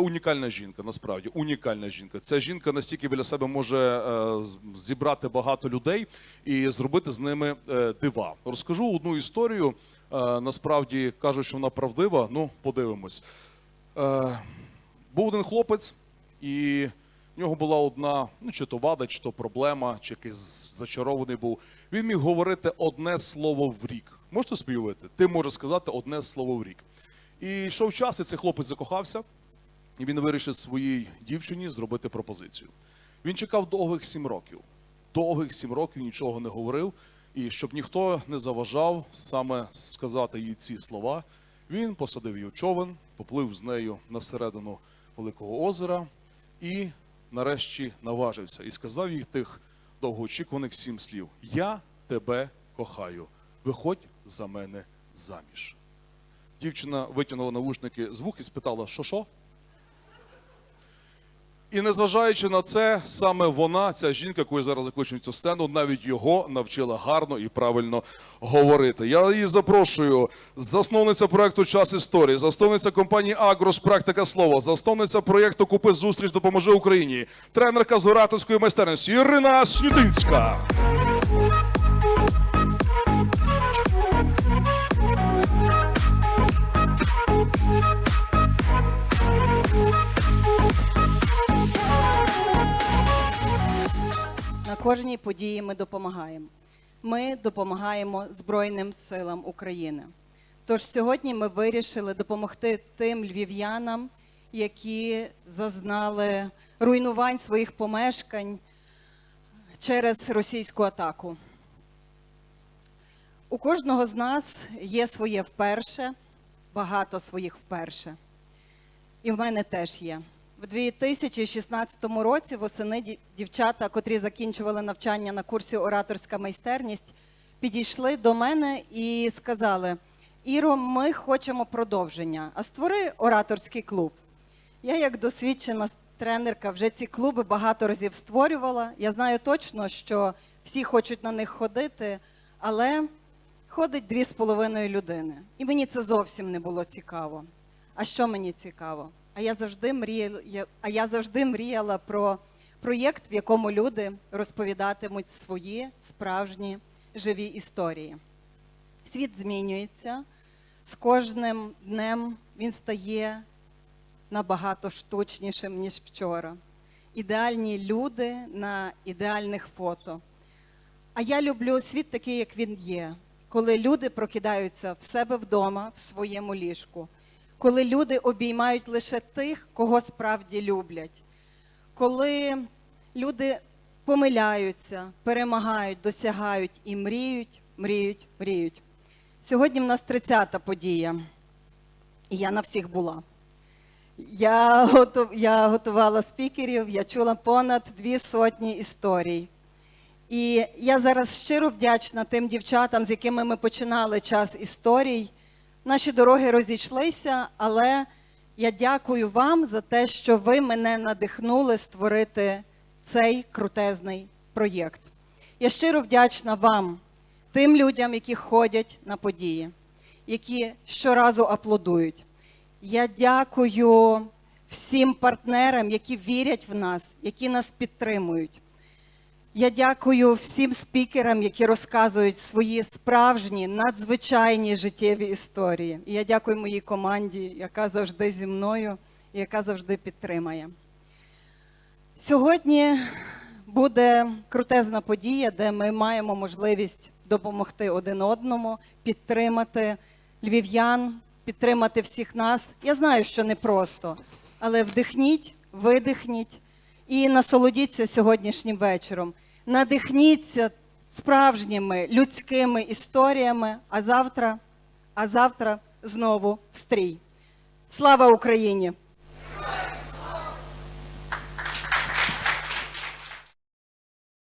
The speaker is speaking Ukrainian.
Унікальна жінка, насправді унікальна жінка. Ця жінка настільки біля себе може е, зібрати багато людей і зробити з ними е, дива. Розкажу одну історію. Е, насправді кажуть, що вона правдива. Ну, подивимось. Був один хлопець, і в нього була одна, ну чи то вада, чи то проблема, чи якийсь зачарований був. Він міг говорити одне слово в рік. Можете собі уявити? Ти можеш сказати одне слово в рік. І йшов час, і цей хлопець закохався. І він вирішив своїй дівчині зробити пропозицію. Він чекав довгих сім років. Довгих сім років нічого не говорив. І щоб ніхто не заважав саме сказати їй ці слова, він посадив її в човен, поплив з нею на середину Великого озера і нарешті наважився і сказав їй тих довгоочікуваних сім слів: Я тебе кохаю. Виходь за мене заміж. Дівчина витягнула навушники з вух і спитала, що що? І незважаючи на це, саме вона, ця жінка, яку я зараз закочую цю сцену, навіть його навчила гарно і правильно говорити. Я її запрошую. Засновниця проекту Час історії, засновниця компанії Агрос Практика слова, засновниця проєкту Купи зустріч допоможе Україні, тренерка з ораторської майстерності Ірина Снютинська. Кожній події ми допомагаємо. Ми допомагаємо Збройним силам України. Тож сьогодні ми вирішили допомогти тим львів'янам, які зазнали руйнувань своїх помешкань через російську атаку. У кожного з нас є своє вперше, багато своїх вперше. І в мене теж є. В 2016 році восени дівчата, котрі закінчували навчання на курсі ораторська майстерність, підійшли до мене і сказали: Іро, ми хочемо продовження, а створи ораторський клуб. Я, як досвідчена тренерка, вже ці клуби багато разів створювала. Я знаю точно, що всі хочуть на них ходити, але ходить дві з половиною людини. І мені це зовсім не було цікаво. А що мені цікаво? А я завжди мріяла, а я завжди мріяла про проєкт, в якому люди розповідатимуть свої справжні живі історії. Світ змінюється. З кожним днем він стає набагато штучнішим, ніж вчора. Ідеальні люди на ідеальних фото. А я люблю світ такий, як він є, коли люди прокидаються в себе вдома, в своєму ліжку, коли люди обіймають лише тих, кого справді люблять, коли люди помиляються, перемагають, досягають і мріють, мріють, мріють. Сьогодні в нас 30-та подія, і я на всіх була. Я, я готувала спікерів, я чула понад дві сотні історій. І я зараз щиро вдячна тим дівчатам, з якими ми починали час історій. Наші дороги розійшлися, але я дякую вам за те, що ви мене надихнули створити цей крутезний проєкт. Я щиро вдячна вам, тим людям, які ходять на події, які щоразу аплодують. Я дякую всім партнерам, які вірять в нас, які нас підтримують. Я дякую всім спікерам, які розказують свої справжні, надзвичайні життєві історії. І я дякую моїй команді, яка завжди зі мною і яка завжди підтримає. Сьогодні буде крутезна подія, де ми маємо можливість допомогти один одному, підтримати львів'ян, підтримати всіх нас. Я знаю, що непросто, але вдихніть, видихніть і насолодіться сьогоднішнім вечором. Надихніться справжніми людськими історіями, а завтра, а завтра знову в стрій. Слава Україні!